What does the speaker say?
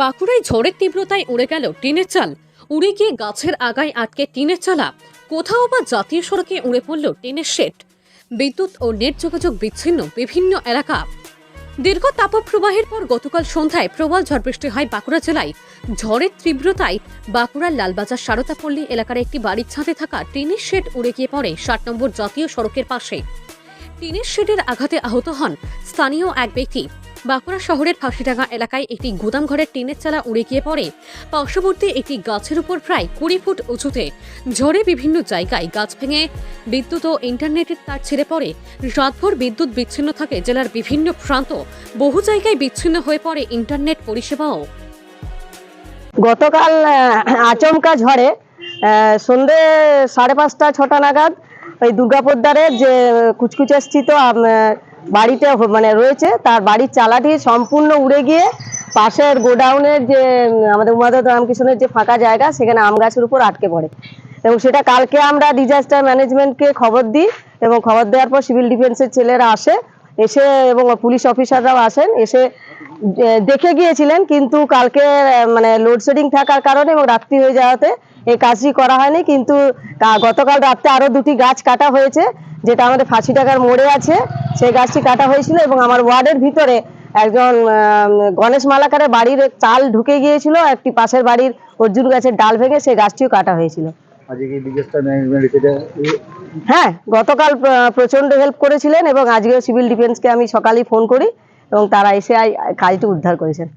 বাঁকুড়ায় ঝড়ের তীব্রতায় উড়ে গেল টিনের চাল। উড়ে গিয়ে গাছের আগায় আটকে টিনের চালা। কোথাও বা জাতীয় সড়কে উড়ে পড়ল টিনের শেড। বিদ্যুৎ ও নেট যোগাযোগ বিচ্ছিন্ন বিভিন্ন এলাকা। দীর্ঘ তাপপ্রবাহের পর গতকাল সন্ধ্যায় প্রবল ঝড় বৃষ্টি হয় বাঁকুড়া জেলায়। ঝড়ের তীব্রতায় বাঁকুড়ার লালবাজার সারদাপল্লী এলাকার একটি বাড়ির ছাদে থাকা টিনের শেড উড়ে গিয়ে পড়ে ষাট নম্বর জাতীয় সড়কের পাশে। টিনের শেডের আঘাতে আহত হন স্থানীয় এক ব্যক্তি। বাঁকুড়া শহরের ফাঁসিডাঙ্গা এলাকায় একটি গুদাম ঘরের টিনের চালা উড়ে গিয়ে পড়ে। পার্শ্ববর্তী একটি গাছের উপর প্রায় কুড়ি ফুট উঁচুতে ঝড়ে বিভিন্ন জায়গায় গাছ ভেঙে বিদ্যুৎ ও ইন্টারনেটের তার ছিঁড়ে পড়ে। রাতভর বিদ্যুৎ বিচ্ছিন্ন থাকে জেলার বিভিন্ন প্রান্ত। বহু জায়গায় বিচ্ছিন্ন হয়ে পড়ে ইন্টারনেট পরিষেবাও। গতকাল আচমকা ঝড়ে সন্ধে সাড়ে পাঁচটা, ছটা নাগাদ ওই দুর্গাপোদ্দারের যে কুচকুচে বাড়িতে মানে রয়েছে, তার বাড়ির চালাটি সম্পূর্ণ উড়ে গিয়ে পাশের গোডাউনের যে আমাদের উমাদত রামকৃষ্ণের যে ফাঁকা জায়গা, সেখানে আম গাছের উপর আটকে পড়ে। এবং সেটা কালকে আমরা ডিজাস্টার ম্যানেজমেন্টকে খবর দিই এবং খবর দেওয়ার পর সিভিল ডিফেন্সের ছেলেরা আসে, এসে এবং পুলিশ অফিসাররাও আসেন, এসে দেখে গিয়েছিলেন, কিন্তু কালকে মানে লোডশেডিং থাকার কারণে এবং রাত্রি হয়ে যাওয়াতে এই কাজটি করা হয়নি, কিন্তু গতকাল রাত্রে আরও দুটি গাছ কাটা হয়েছে, যেটা আমাদের ফাঁসি টাকার মোড়ে আছে। সেই গাছটি কাটা হয়েছিল এবং আমার ওয়ার্ডের ভিতরে একজন গণেশ মালাকারের বাড়ির চাল ঢুকে গিয়েছিল একটি পাশের বাড়ির অর্জুন গাছের ডাল ভেঙে সেই গাছটিও কাটা হয়েছিল। হ্যাঁ গতকাল প্র- প্রচণ্ড হেল্প করেছিলেন এবং আজকেও সিভিল ডিফেন্সকে আমি সকালেই ফোন করি এবং তারা এসে কাজটি উদ্ধার করেছেন।